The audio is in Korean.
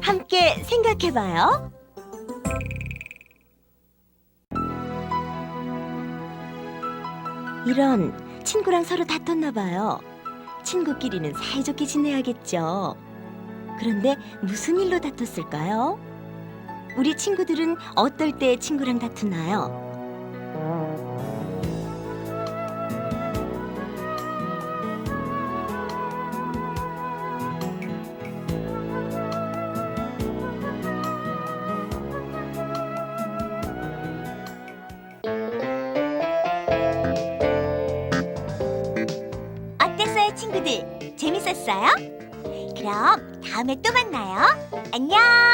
함께 생각해봐요. 이런 친구랑 서로 다퉜나 봐요. 친구끼리는 사이좋게 지내야겠죠. 그런데 무슨 일로 다퉜을까요? 우리 친구들은 어떨 때 친구랑 다투나요? 친구들? 재밌었어요? 그럼 다음에 또 만나요. 안녕!